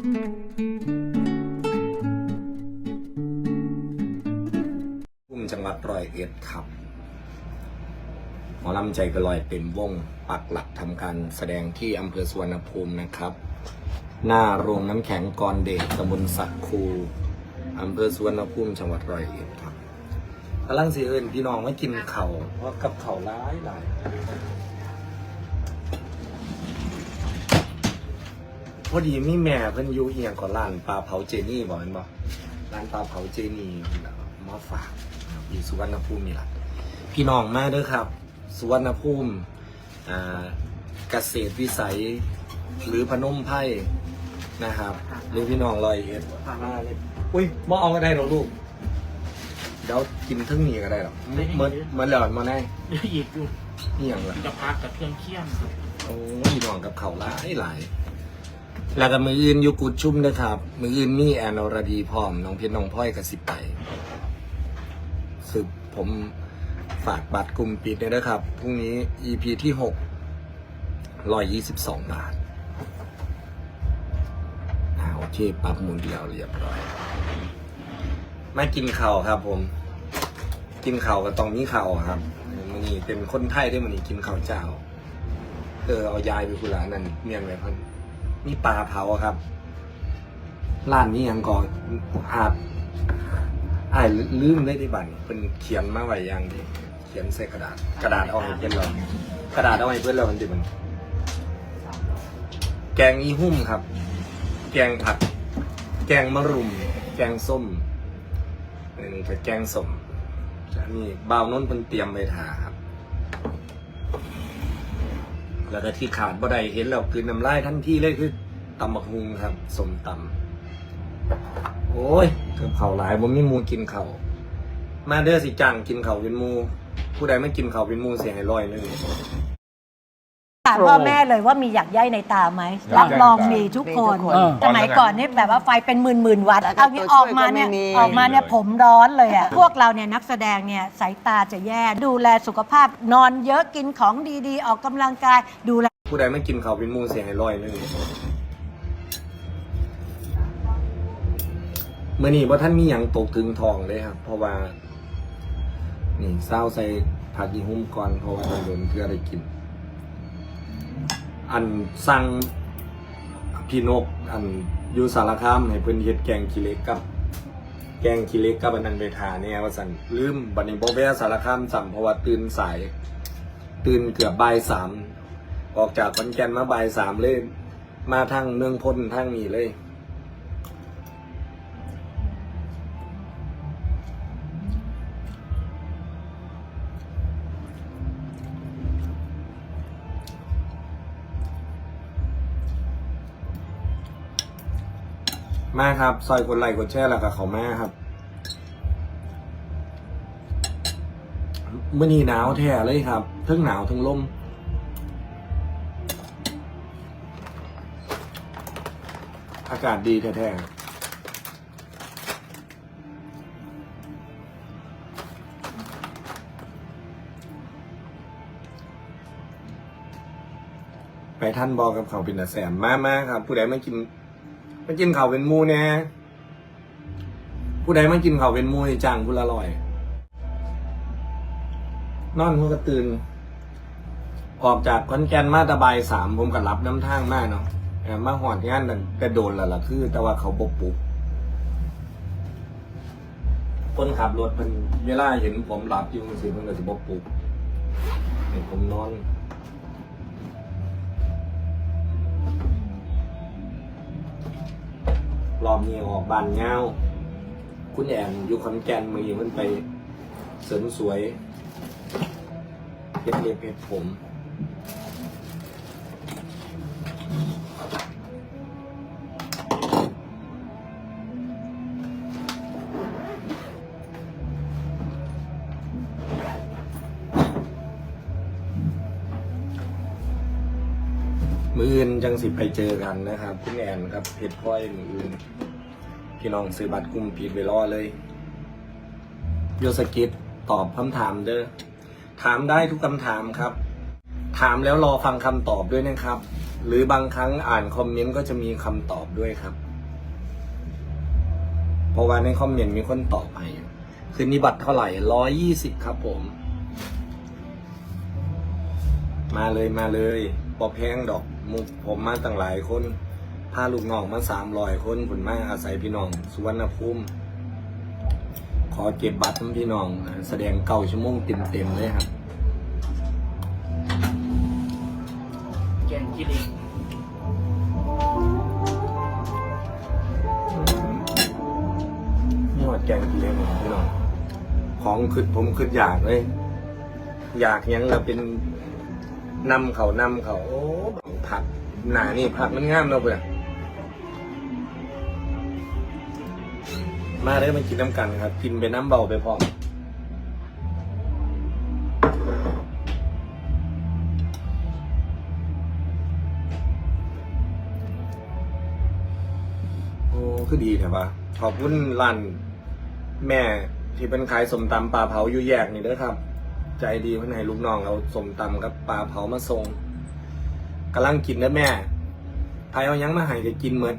พุ่มจังหวัดร้อยเอ็ดครับหมอลำใจไปลอยเต็มวง ปักหลักทำการแสดงที่อำเภอสุวรรณภูมินะครับ หน้าโรงน้ำแข็งกรเดชตำบลสักคูอำเภอสุวรรณภูมิจังหวัดร้อยเอ็ดครับกำลังสีเอิญพี่น้องไมากินเขาวเพราะกับเข่าร้ายหลาย พอดีมีแม่เพิ่นอยู่เอียงก่อนร้านปลาเผาเจนี่บอกมันบอกร้านปลาเผาเจนี่มาฝากครับอยู่สุวรรณภูมินี่แหละพี่น้องมาเด้อครับ สุวรรณภูมิอ่าเกษตรวิสัยหรือพนมไพ่นะครับหรือพี่น้องลอยเอ็ดมาเลยอุ้ยมาเอาก็ได้หรอกลูกเดี๋ยวกินทั้งนี้ก็ได้หรอกเหมือนเหมือนเหลือมาแน่เดี๋ยวหยิบอยู่นี่อย่างละจะพักกับเครื่องเคี่ยงครับโอ้ยพี่น้องกับเขาวหลายหลาย แล้วก็มืออื่นอยู่กุดชุ่มนะครับ มืออื่นมีแอนอรดีพร้อมน้องเพชรน้องพ่อยกับสิบไปคือผมฝากบัตรกลุ่มปิดเลยนะครับพรุ่งนี้ EP ที่หกร้อยยี่สิบสองบาทอ่าโอเคปรับมุนเดียวเรียบร้อยไม่กินข้าวครับ ผม กินข้าวก็ต้องมีข้าวครับมันนี่เป็นคนไทยได้มันนี่กินข้าวเจ้า เออเอายายไปคุยร้านนั่นเมียนไว้พัน มีปลาเผาครับร้านนี้ยังก่อนอาจอายลืมได้ที่บัตรเป็นเขียนมาไว้อย่างดีเขียนใส่กระดาษ กระดาษเอาให้เพื่อนเรากระดาษเอาให้เพื่อนเรามันดิมันแกงอีหุ่มครับ แกงผัดแกงมะรุม แกงส้มนนี้ก็แกงสมอันนี้บ่าวน้นเพิ่นเตรียมไปทาครับ แล้วก็ที่ขาดบ่ได้เห็นแล้วคือน้ำลายทันทีเลยคือตำบักฮุงครับสมตำโอ้ยเกือบเข่าหลายผมมีมูกินเข่ามาเด้อสิจังกินเข่าเป็นมู ผู้ใดไม่กินเข่าเป็นมูเสียให้ลอยเนึงถามพ่อแม่เลยว่ามีอยากใยในตาไหมรับรองมีทุกคนมีทุกคนสมัยก่อนนี่แบบว่าไฟเป็นหมื่นหมื่นๆวัตต์แล้วก็เอานี้ตัวอช่อวยกมาเนี่ยก็ไม่มี ออกมาเนี่ยผมร้อนเลยอะ พวกเราเนี่ยนักแสดงเนี่ยสายตาจะแย่ดูแลสุขภาพนอนเยอะกินของดีๆ ออกกำลังกายดูแล ผู้ใดไม่กินเข่าวเป็นหมูเสียให้ลอยหนึงเมื่อนี้ว่าท่านมีอย่างตกถึงทองเลยครับ เพราะว่า นี่เศร้าใส่ผักยีหุ้มก่อนเพราะว่าโดนเพื่อได้กิน อันสั่งพี่นกอันอยู่สารคามให้เพิ่นเฮ็ดแกงขี้เหล็กกับ แกงขี้เหล็กกับอันนั้นไปทาเนี่ยว่าสันลืมบัดนี้บ่แวะสารคามจำเพราะว่าตื่นสาย ตื่นเกือบบ่ายสามออกจากขอนแก่นมาบ่ายสามเลย มาทางเมืองพ้นทางนี้เลย มาครับซอยกดไลค์กดแชร์แล้วก็เขามาครับมื่อนี้หนาวแท้เลยครับทั้งหนาวทั้งลมอากาศดีแท้ๆไปท่านบอกกับเขาเป็นาแสมมามาครับ ผู้ใดไม่กิน มากินข้าวเป็นมูแน่ผู้ใดมากินข้าวเป็นมูให้จังผู้ละลอย นอนหัวกระตื่นออกจากคอนแกนมาตะบายสามผมก็รับน้ำทางมากเนาะเอ่อมาหอดงานนั่นแต่โดนล้วล่ะคือ แต่ว่าเขาบกปุกคนขับรถมันเวลาเห็นผมหลับอยู่สิเพิ่นก็จะบกปุกเห็นผมนอน รอบนี้ออกบานเงาคุณแอนอยู่คอนแกนมือมันไปเสริมสวยเย็บเล็บเก็บผม มืออื่นจังสิไปเจอกันนะครับ คุณแอนครับเพชรพลอยมืออื่น พี่น้องซื้อบัตรกลุ่มปิดไปรอเลย โยสกิดตอบคำถามเด้อถามได้ทุกคำถามครับ ถามแล้วรอฟังคำตอบด้วยนะครับ หรือบางครั้งอ่านคอมเมนต์ก็จะมีคำตอบด้วยครับ เพราะว่าในคอมเมนต์มีคนตอบให้คืนนี้บัตรเท่าไหร่ร้อยยี่สิบครับผม มาเลยมาเลยบอแพงดอก มุกผมมาตั้งหลายคนพาลูกน้องมาสามร้อยคนผลมาอาศัยพี่น้องสุวรรณภูมิขอเก็บบัตรทั้งพี่น้อง แสดงเก้าชั่วโมงเต็มๆเลยครับ แกงกินเองนี่หอดแกงกินเลยผมพี่น้อง ของคือผมคืออยากเลย อยากหยังเราเป็น นำเขานำเขาโอ้ผักหนานี่ผักมันงามเนาะเพื่อมาได้มากินน้ำกันครับ กินไปน้ำเบาไปพรอมโอ้คือดีแถวะขอบคุณร้านแม่ที่เป็นขายสมตำปลาเผาอยู่แยกนี่เด้อครับ ใจดีเพื่อนให้ลูกน้องเราสมตำกับปลาเผามาส่งกำลังกินนะแม่ไทยเอายังมาให้จะกินเมด